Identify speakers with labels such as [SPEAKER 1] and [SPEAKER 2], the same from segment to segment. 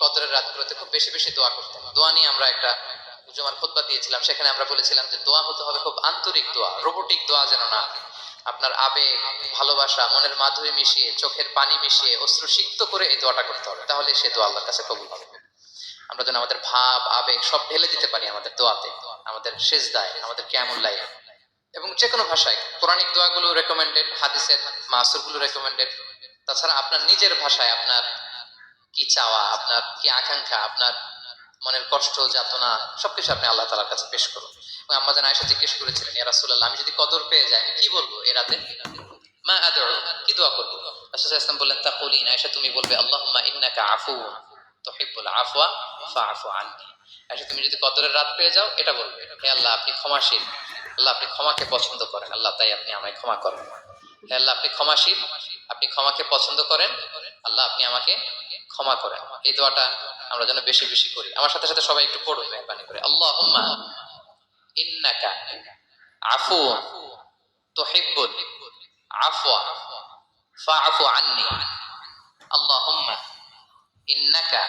[SPEAKER 1] কদরের রাতগুলোতে খুব বেশি বেশি দোয়া করতেন দোয়া নিয়ে আমরা একটা জমার খোদবা দিয়েছিলাম, সেখানে আমরা বলেছিলাম যে দোয়া হতে হবে খুব আন্তরিক দোয়া, রোবোটিক দোয়া যেন না আপনার আবেগ, ভালোবাসা, মনের মাধুরী মিশিয়ে, চোখের পানি মিশিয়ে অশ্রু সিক্ত করে এই দোয়াটা করতে হবে। তাহলে সে দোয়া আল্লাহর কাছে কবুল হবে। আমরা যেন আমাদের ভাব, আবেগ সব ঢেলে দিতে পারি আমাদের দোয়াতে, আমাদের শেষ দায় আমাদের কেমন লাগে এবং যে কোনো ভাষায়, পৌরাণিক দোয়াগুলো রেকমেন্ডেড হাদিসের মাসুরগুলো রেকমেন্ডেড তাছাড়া আপনার নিজের ভাষায় আপনার কি চাওয়া, আপনার কি আকাঙ্ক্ষা, আপনার মনের কষ্ট, যাতনা, সবকিছু আপনি আল্লাহ তালার কাছে পেশ করুন। এবং যেন আয়সা জিজ্ঞেস করেছিলেন, ইয়া রাসূলুল্লাহ, আমি যদি কদর পেয়ে যাই, আমি কি বলব এ রাতে? মা আদর কি দোয়া করব? রাসূল ইসলাম বললেন তা কলিন আয়সা তুমি বলবে, আল্লাহুম্মা ইন্নাকা আফুউন তুহিব্বুল আফওয়া ফাআফু আননি। আয়সা তুমি যদি কদরের রাত পেয়ে যাও, এটা বলবে, হে আল্লাহ, আপনি ক্ষমাশীল। আল্লাহ, আপনি ক্ষমাকে পছন্দ করেন, আল্লাহ, তাই আপনি আমায় ক্ষমা করেন। হে আল্লাহ, আপনি ক্ষমাশীল, আপনি ক্ষমাকে পছন্দ করেন, আল্লাহ, আপনি আমাকে ক্ষমা করেন এই দোয়াটা আমরা যেন বেশি বেশি করি। আমার সাথে সাথে সবাই একটু পড়ুন, মেহরবানি করে। আল্লাহ ইন্নাকা আফুন তুহিব্বুল আফওয়া ফাআফু আন্নি। আল্লাহুম্মা ইন্নাকা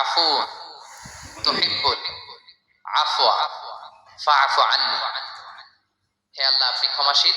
[SPEAKER 1] আফুন তুহিব্বুল আফওয়া ফাআফু আন্নি। হে আল্লাহ, আপনি ক্ষমাশীল।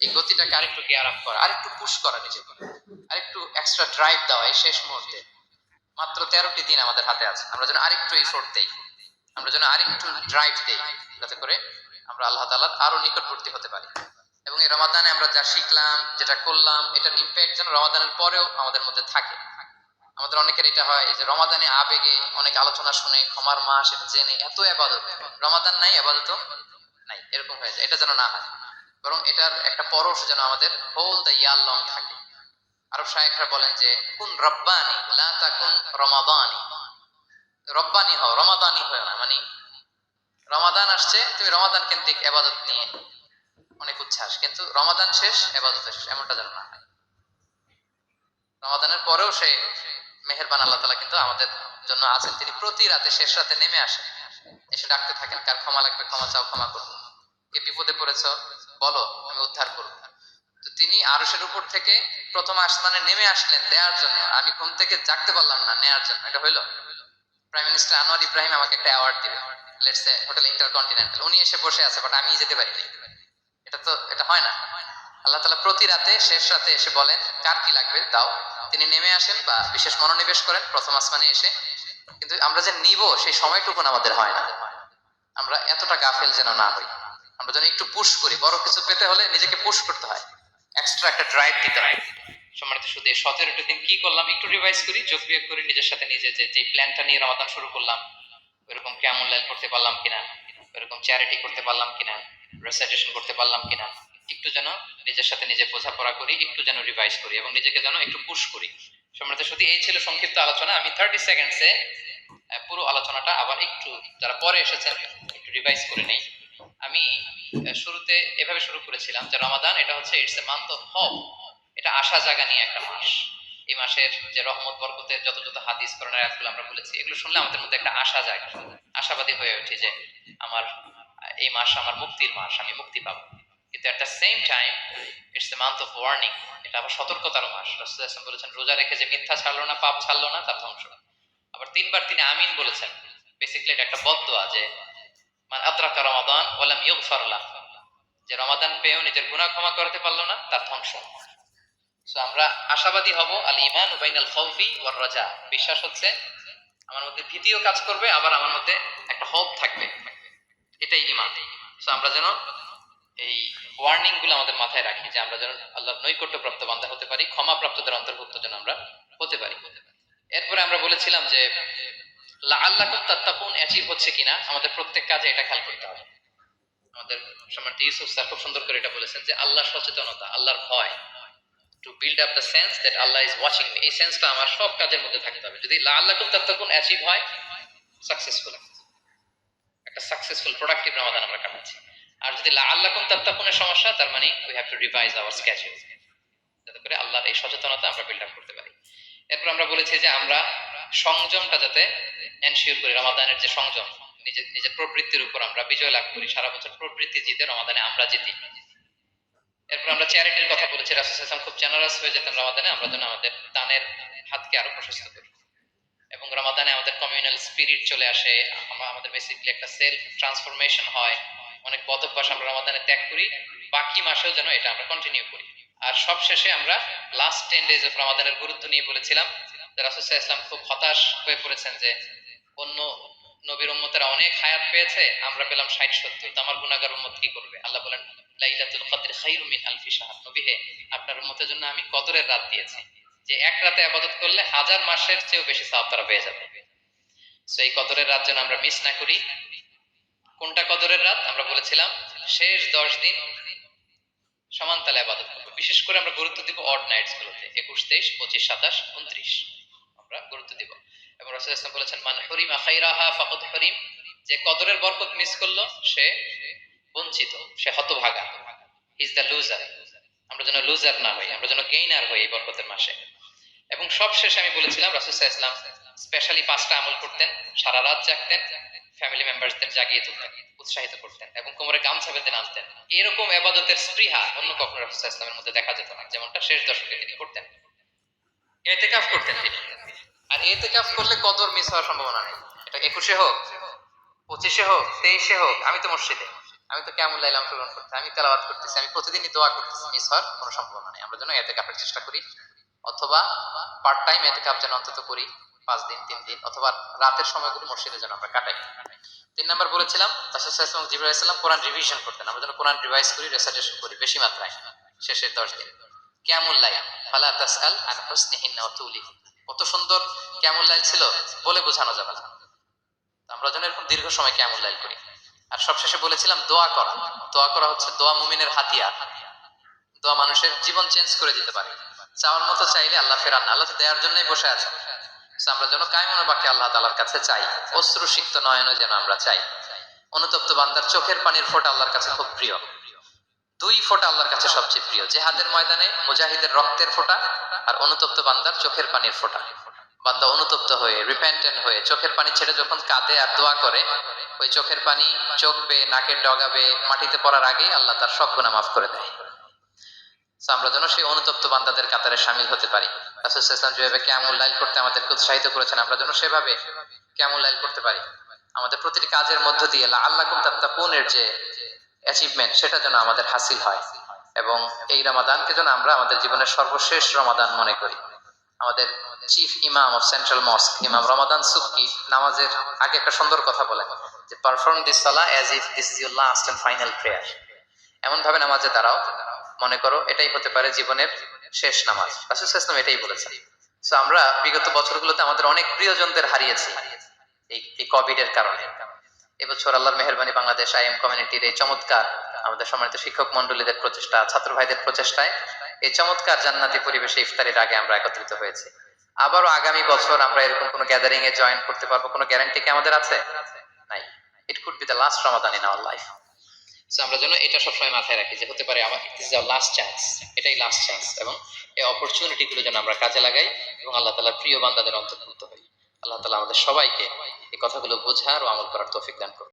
[SPEAKER 1] এই গতিটাকে আরেকটু গিয়ার আপ করা, আরেকটু পুশ করা নিজেকে আরেকটু এক্সট্রা ড্রাইভ দেওয়া এই শেষ মুহূর্তে। মাত্র তেরোটি দিন আমাদের হাতে আছে। আমরা যেন আরেকটু এফোর্ট দেই। আমরা যেন আরেকটু ড্রাইভ দেই, যাতে করে আমরা আল্লাহ তালার আরও নিকটবর্তী হতে পারি। এবং এই রমাদানে আমরা যা শিখলাম, যেটা করলাম, এটার ইম্প্যাক্ট যেন রমাদানের পরেও আমাদের মধ্যে থাকে। আমাদের অনেকের এটা হয় যে রমাদানে আবেগে অনেক আলোচনা শুনে, ক্ষমার মাস, এটা জেনে এত আবাদত। রমাদান নাই আবাদত নাই। এরকম হয়ে যায়। এটা যেন না হয়। বরং এটার একটা পরশ যেন আমাদের হোল দ্য ইয়ার লং থাকে। আরব শায়েখরা বলেন যে, কোন রব্বানি, লা তাকুন রমাদানি। রব্বানি হও, রমাদানি হয় না মানে রমাদান আসছে, তুমি রমাদান কেন্দ্রিক এবাদত নিয়ে অনেক উচ্ছ্বাস, কিন্তু রমাদান শেষ এবাদত শেষ, এমনটা যেন না হয়। রমাদানের পরেও সে মেহেরবান আল্লাহ তালা কিন্তু আমাদের জন্য আছেন। তিনি প্রতি রাতে শেষ রাতে নেমে আসেন। এসে ডাকতে থাকেন, কার ক্ষমা লাগবে, ক্ষমা চাও, ক্ষমা করব কে বিপদে পড়েছ? বলো, আমি উদ্ধার করব। তো তিনি আরশের উপর থেকে প্রথম আসমানে নেমে আসলেন দেওয়ার জন্য। আমি ঘুম থেকে জাগতে পারলাম না নেওয়ার জন্য। এটা হইল। প্রাইম মিনিস্টার আনোয়ার ইব্রাহিম আমাকে একটা অ্যাওয়ার্ড দিবে। লেটস হোটেল ইন্টারকন্টিনেন্টাল উনি এসে বসে আছে বাট আমি যেতে পারিনি এটা তো, এটা হয় না। আল্লাহ তালা প্রতি রাতে, শেষ রাতে এসে বলেন, কার কি লাগবে? দাও। তিনি নেমে আসেন বা বিশেষ মনোনিবেশ করেন, প্রথম আসমানে এসে। কিন্তু আমরা যে নিব, সেই সময়টুকুন আমাদের হয় না। আমরা এতটা গাফেল যেন না হই। যেন একটু পুশ করি। বড় কিছু পেতে হলে নিজেকে পুশ করতে হয়। এক্সট্রা একটা ড্রাইভ দিতে হয়। সম্মানিত শুধু সতেরোটি দিন কি করলাম? একটু রিভাইজ করি, যোগ বিয়োগ করি, নিজের সাথে নিজে যে যে প্ল্যানটা নিয়ে রমাদান শুরু করলাম, ওইরকম কেমন লাইল করতে পারলাম কিনা? ওইরকম চ্যারিটি করতে পারলাম কিনা? রেসাইটেশন করতে পারলাম কিনা? একটু যেন নিজের সাথে নিজে বোঝাপড়া করি, একটু যেন রিভাইজ করি এবং নিজেকে যেন একটু পুশ করি। সম্মানিত শুধু এই ছিল সংক্ষিপ্ত আলোচনা। আমি থার্টি সেকেন্ডসে পুরো আলোচনাটা আবার একটু, যারা পরে এসেছেন, একটু রিভাইজ করে নেই। আমি শুরুতে এভাবে শুরু করেছিলাম যে রমাদান, এটা হচ্ছে it's a month of hope এটা আশা জাগা নিয়ে একটা মাস। এই মাসের যে রহমত, বরকতের যত যত হাদিস করোনার আয়াতগুলো আমরা বলেছি, এগুলো শুনলে আমাদের মধ্যে একটা আশা জাগে। আশাবাদী হয়ে ওঠে যে আমার, এই মাস আমার মুক্তির মাস, আমি মুক্তি পাবো। কিন্তু at the same time it's the month of warning এটা আবার সতর্কতার মাস। রাসূল ইসলাম বলেছেন রোজা রেখে যে মিথ্যা ছাড়লো না, পাপ ছাড়লো না, তার ধ্বংস। আবার তিনবার তিনি আমিন বলেছেন। বেসিক্যালি এটা একটা বদদোয়া যে রমাদান লাহ। যে রমাদান পেয়েও নিজের গুনাহ ক্ষমা করতে পারল না, তার ধ্বংস। সো আমরা আশাবাদী হব, আল ইমান রাজা। বিশ্বাস হচ্ছে, আমার মধ্যে ভীতিও কাজ করবে, আবার আমার মধ্যে একটা হোপ থাকবে। এটাই ইমান তো আমরা যেন এই ওয়ার্নিংগুলো আমাদের মাথায় রাখি, যে আমরা যেন আল্লাহর নৈকট্যপ্রাপ্ত বান্ধা হতে পারি, ক্ষমাপ্রাপ্তদের অন্তর্ভুক্ত যেন আমরা হতে পারি। এরপরে আমরা বলেছিলাম যে আল্লাহ তাত্তাকুন অ্যাচিভ হচ্ছে কিনা, আমাদের প্রত্যেক কাজে এটা খেয়াল করতে হবে। আমাদের সম্রাট ইউসুফ স্যার খুব সুন্দর করে এটা বলেছেন যে, আল্লাহর সচেতনতা, আল্লাহর ভয়। To build up the sense that Allah is watching me এই সেন্সটা আমার সব কাজের মধ্যে থাকতে হবে। যদি লা আল্লাহ তাত্তাকুন অ্যাচিভ হয় সাকসেসফুল একটা সাকসেসফুল প্রোডাক্টিভ রমাদান আমরা কাটাচ্ছি। আর যদি লা আল্লাহ তাত্তাকুনের সমস্যা, তার মানে we have to revise our schedule যাতে করে আল্লাহর এই সচেতনতা আমরা বিল্ড আপ করতে পারি। এরপর আমরা বলেছি যে, আমরা সংযমটা যাতে এনশিওর করি, রমাদানের যে সংযম, নিজের নিজের প্রবৃত্তির উপর আমরা বিজয় লাভ করি, সারা বছর প্রবৃত্তি জিতে রমাদানে আমরা জিতি। এরপর আমরা চ্যারিটির কথা বলেছি, রাসুল খুব জেনারাস হয়ে যেতেন রমাদানে, আমরা যেন আমাদের দানের হাতকে আরও প্রশস্ত করি। এবং রমাদানে আমাদের কমিউনাল স্পিরিট চলে আসে আমাদের বেসিক্যালি একটা সেলফ ট্রান্সফরমেশন হয়, অনেক বদ অভ্যাস আমরা রমাদানে ত্যাগ করি, বাকি মাসেও যেন এটা আমরা কন্টিনিউ করি। আর সব শেষে আমরা লাস্ট টেন ডেজ অফ রমাদানের গুরুত্ব নিয়ে বলেছিলাম যে ইসলাম খুব হতাশ হয়ে পড়েছেন যে অন্য নবীর উম্মতেরা অনেক হায়াত পেয়েছে, আমরা পেলাম ষাট, সত্তর। আমার গুণাগার উম্মত কি করবে? আল্লাহ বলেন, লাইলাতুল কদর খাইরু মিন আলফি নবী হে, আপনার উম্মতের জন্য আমি কদরের রাত দিয়েছি। যে এক রাতে আবাদত করলে হাজার মাসের চেয়েও বেশি সওয়াব তারা পেয়ে যাবে। সো এই কদরের রাত যেন আমরা মিস না করি। কোনটা কদরের রাত? আমরা বলেছিলাম, শেষ দশ দিন সমান তালে আবাদত করব। বিশেষ করে আমরা গুরুত্ব দিব অড নাইটস গুলোতে। একুশ, তেইশ, পঁচিশ, সাতাশ, উনত্রিশ। আমরা গুরুত্ব দিব। এবং রসুল ইসলাম বলেছেন, মান হরিম আখাইরাহা ফাকদ হরিম। যে কদরের বরকত মিস করল, সে বঞ্চিত, সে হতভাগা। ইজ দ্য লুজার আমরা যেন লুজার না হই, আমরা যেন গেইনার হই এই বরকতের মাসে। এবং সব শেষে আমি বলেছিলাম, রাসুল ইসলাম স্পেশালি পাঁচটা আমল করতেন, সারা রাত জাগতেন ফ্যামিলি মেম্বারসদের জাগিয়ে তুলতেন, উৎসাহিত করতেন এবং কোমরে গামছা বেঁধে নামতেন। এরকম এবাদতের স্পৃহা অন্য কখনো রাসুল ইসলামের মধ্যে দেখা যেত না, যেমনটা শেষ দশকে তিনি করতেন। এতেকাফ করতেন তিনি। আর এতেকাফ করলে কদর মিস হওয়ার সম্ভাবনা নেই। এটা একুশে হোক, পঁচিশে হোক, তেইশে হোক, আমি তো মসজিদে। আমি তো কেমন লাইলাম অংশগ্রহণ করতে, আমি তেলাবাদ করতেছি, আমি প্রতিদিনই দোয়া করতেছি মিস হওয়ার কোনো সম্ভাবনা নেই। আমরা যেন এতে কাপের চেষ্টা করি, অথবা পার্ট টাইম এতে কাপ যেন অন্তত করি, পাঁচ দিন, তিন দিন, অথবা রাতের সময়গুলো মসজিদে যেন আমরা কাটাই। তিন নম্বর বলেছিলাম তাসাম জিবরাহ ইসলাম কোরআন রিভিশন করতেন। আমরা যেন কোরআন রিভাইজ করি রেসাইটেশন করি, বেশি মাত্রায়, শেষের দশ দিন। কেমন লাই ফালা তাসআল আন হুসনিহিন ওয়া তুলি কত সুন্দর কেমন লাইল ছিল বলে বোঝানো যাবে না। আমরা যেন এরকম দীর্ঘ সময় কেমন লাইল করি। আর সবশেষে বলেছিলাম, দোয়া করা। দোয়া করা হচ্ছে দোয়া মুমিনের হাতিয়ার। দোয়া মানুষের জীবন চেঞ্জ করে দিতে পারে। চাওয়ার মতো চাইলে আল্লাহ ফেরান আল্লাহ দেওয়ার জন্যই বসে আছেন। আমরা যেন কায়মনো বাকি আল্লাহ তালার কাছে চাই। অশ্রু সিক্ত নয়নে যেন আমরা চাই। অনুতপ্ত বান্দার চোখের পানির ফোঁটা আল্লাহর কাছে খুব প্রিয়। দুই ফোঁটা আল্লাহর কাছে সবচেয়ে প্রিয়, জেহাদের ময়দানে মুজাহিদের রক্তের ফোঁটা আর অনুতপ্ত বান্দার চোখের পানির ফোঁটা। বান্দা অনুতপ্ত হয়ে রিপেন্টেন্ট হয়ে, চোখের পানি ছেড়ে যখন কাঁদে আর দোয়া করে, ওই চোখের পানি চোখ বে নাকের ডগাবে মাটিতে পড়ার আগেই আল্লাহ তার সব গুণা মাফ করে দেয়। আমরা যেন সেই অনুতপ্ত বান্দাদের কাতারে সামিল হতে পারি। রাসুলাম যেভাবে কেমন লাইল করতে আমাদেরকে উৎসাহিত করেছেন, আমরা যেন সেভাবে কেমন লাইল করতে পারি। আমাদের প্রতিটি কাজের মধ্য দিয়ে আল্লাহ কুমতাত্তাকুনের যে অ্যাচিভমেন্ট সেটা যেন আমাদের হাসিল হয়। এবং এই রমাদানকে যেন আমরা আমাদের জীবনের সর্বশেষ রমাদান মনে করি। আমাদের চিফ ইমাম অফ সেন্ট্রাল মস্ক ইমাম রমাদান সুক্কি নামাজের আগে একটা সুন্দর কথা বলেন, যে পারফর্ম দিস সালা as if this is your last and final prayer এমন ভাবে নামাজে দাঁড়াও, মনে করো এটাই হতে পারে জীবনের শেষ নামাজ। রাসুল ইসলাম এটাই বলেছেন। সো আমরা বিগত বছরগুলোতে আমাদের অনেক প্রিয়জনদের হারিয়েছি এই কোভিড এর কারণে। এবছর আল্লাহর মেহরবানি বাংলাদেশ আইএম কমিউনিটির এই চমৎকার আমাদের সম্মানিত শিক্ষক মন্ডলীদের প্রচেষ্টা, ছাত্র ভাইদের প্রচেষ্টায় এই চমৎকার জান্নাতি পরিবেশে ইফতারের আগে আমরা একত্রিত হয়েছি। আবারও আগামী বছর আমরা এরকম কোনো গ্যাদারিং এ জয়েন করতে পারব? কোনো গ্যারান্টি কি আমাদের আছে? নাই। It could be the last Ramadan in our life আমরা যেন এটা সবসময় মাথায় রাখি যে হতে পারে আমার ইট লাস্ট চান্স এটাই লাস্ট চান্স এবং এই অপরচুনিটি গুলো যেন আমরা কাজে লাগাই এবং আল্লাহ তালার প্রিয় বান্দাদের অন্তর্ভুক্ত হই। আল্লাহ তালা আমাদের সবাইকে এই কথাগুলো বোঝার ও আমল করার তৌফিক দান করুন।